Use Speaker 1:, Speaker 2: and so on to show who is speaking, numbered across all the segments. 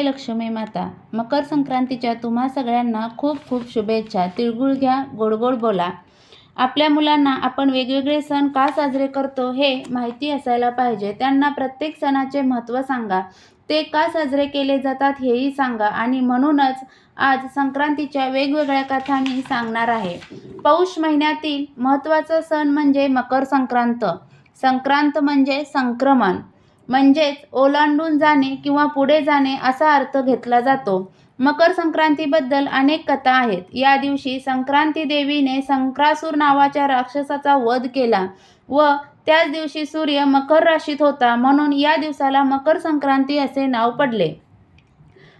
Speaker 1: हे लक्ष्मी माता मकर संक्रांतीच्या तुम्हा सगळ्यांना खूप खूप शुभेच्छा. तिळगुळ घ्या गोड गोड बोला. आपल्या मुलांना आपण वेगवेगळे सण का साजरे करतो हे माहिती असायला पाहिजे. त्यांना प्रत्येक सणाचे महत्त्व सांगा. ते का साजरे केले जातात हेही सांगा आणि म्हणूनच आज संक्रांतीच्या वेगवेगळ्या कथा मी सांगणार आहे. पौष महिन्यातील महत्त्वाचा सण म्हणजे मकर संक्रांत. संक्रांत म्हणजे संक्रमण. म्हणजेच ओलांडून जाणे किंवा पुढे जाणे असा अर्थ घेतला जातो. मकर संक्रांतीबद्दल अनेक कथा आहेत. या दिवशी संक्रांती देवीने संक्रासूर नावाच्या राक्षसाचा वध केला व त्याच दिवशी सूर्य मकर राशीत होता म्हणून या दिवसाला मकर संक्रांती असे नाव पडले.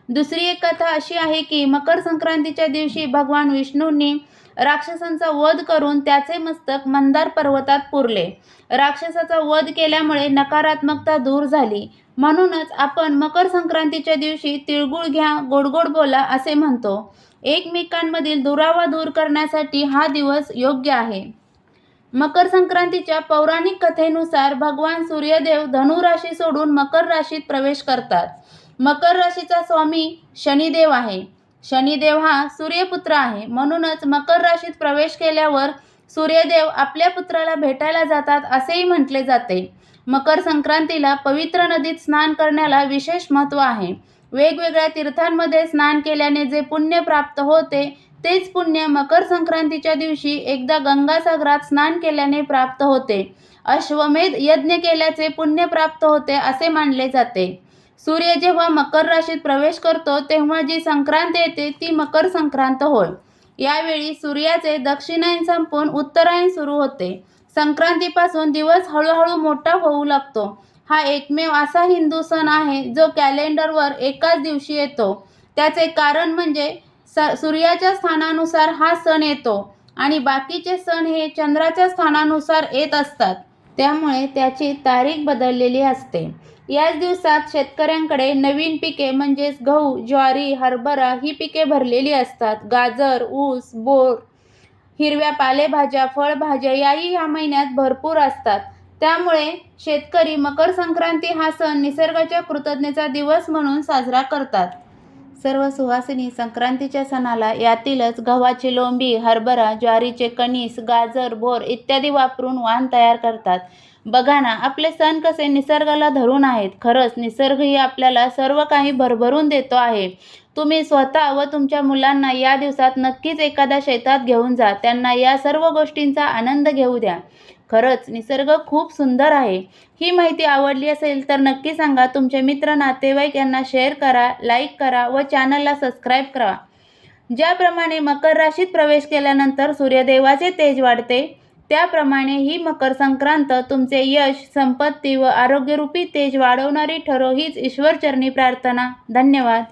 Speaker 1: दुसरी एक कथा अशी आहे की मकर संक्रांतीच्या दिवशी भगवान विष्णूंनी राक्षसांचा वध करून त्याचे मस्तक मंदार पर्वतात पुरले. राक्षसाचा वध केल्यामुळे नकारात्मकता दूर झाली. म्हणूनच आपण मकर संक्रांतीच्या दिवशी तिळगुळ घ्या गोडगोड बोला असे म्हणतो. एकमेकांमधील दुरावा दूर करण्यासाठी हा दिवस योग्य आहे. मकर संक्रांतीच्या पौराणिक कथेनुसार भगवान सूर्यदेव धनु राशी सोडून मकर राशीत प्रवेश करतात. मकर राशीचा स्वामी शनिदेव आहे. शनिदेव हा सूर्यपुत्र आहे. म्हणूनच मकर राशीत प्रवेश केल्यावर सूर्यदेव आपल्या पुत्राला भेटायला जातात असेही म्हटले जाते. मकर संक्रांतीला पवित्र नदीत स्नान करण्याला विशेष महत्त्व आहे. वेगवेगळ्या तीर्थांमध्ये स्नान केल्याने जे पुण्य प्राप्त होते तेच पुण्य मकर संक्रांतीच्या दिवशी एकदा गंगासागरात स्नान केल्याने प्राप्त होते. अश्वमेध यज्ञ केल्याचे पुण्य प्राप्त होते असे मानले जाते. सूर्य जेव्हा मकर राशीत प्रवेश करतो तेव्हा जी संक्रांत येते ती मकर संक्रांत होय. यावेळी सूर्याचे दक्षिणायन संपून उत्तरायण सुरू होते. संक्रांतीपासून दिवस हळूहळू मोठा होऊ लागतो. हा एकमेव असा हिंदू सण आहे जो कॅलेंडरवर एकाच दिवशी येतो. त्याचे कारण म्हणजे स सूर्याच्या स्थानानुसार हा सण येतो आणि बाकीचे सण हे चंद्राच्या स्थानानुसार येत असतात. त्यामुळे त्याची तारीख बदललेली असते. याच दिवसात शेतकऱ्यांकडे नवीन पिके म्हणजेच गहू ज्वारी हरभरा ही पिके भरलेली असतात. गाजर ऊस बोर हिरव्या पालेभाज्या फळभाज्या याही या महिन्यात भरपूर असतात. त्यामुळे शेतकरी मकर संक्रांती हा सण निसर्गाच्या कृतज्ञतेचा दिवस म्हणून साजरा करतात. सर्व सुवासिनी संक्रांतीच्या सणाला यातीलच गव्हाची लोंबी हरभरा ज्वारीचे कणीस गाजर बोर इत्यादी वापरून वाण तयार करतात. बघा ना आपले सण कसे निसर्गाला धरून आहेत. खरंच निसर्गही आपल्याला सर्व काही भरभरून देतो आहे. तुम्ही स्वतः व तुमच्या मुलांना या दिवसात नक्कीच एखाद्या शेतात घेऊन जा. त्यांना या सर्व गोष्टींचा आनंद घेऊ द्या. खरंच निसर्ग खूप सुंदर आहे. ही माहिती आवडली असेल तर नक्की सांगा. तुमचे मित्र नातेवाईक यांना शेअर करा लाईक करा व चॅनलला सबस्क्राईब करा. ज्याप्रमाणे मकर राशीत प्रवेश केल्यानंतर सूर्यदेवाचे तेज वाढते त्याप्रमाणे ही मकर संक्रांत तुमचे यश संपत्ती व आरोग्यरूपी तेज वाढवणारी ठरो हीच ईश्वरचरणी प्रार्थना. धन्यवाद.